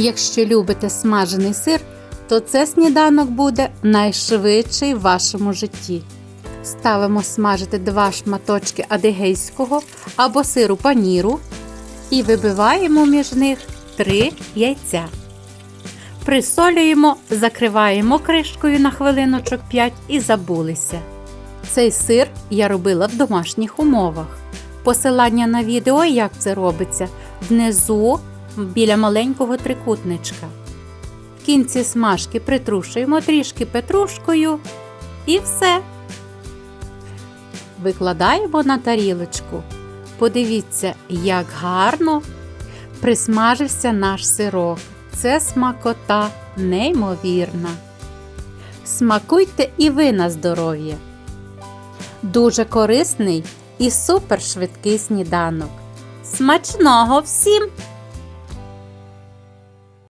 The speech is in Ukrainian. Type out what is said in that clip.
Якщо любите смажений сир, то це сніданок буде найшвидший в вашому житті. Ставимо смажити два шматочки адигейського або сиру паніру і вибиваємо між них три яйця. Присолюємо, закриваємо кришкою на хвилиночок 5 і забулися. Цей сир я робила в домашніх умовах. Посилання на відео, як це робиться, внизу біля маленького трикутничка. В кінці смажки притрушуємо трішки петрушкою і все. Викладаємо на тарілочку. Подивіться, як гарно присмажився наш сирок. Це смакота неймовірна. Смакуйте і ви на здоров'я. Дуже корисний і супершвидкий сніданок. Смачного всім!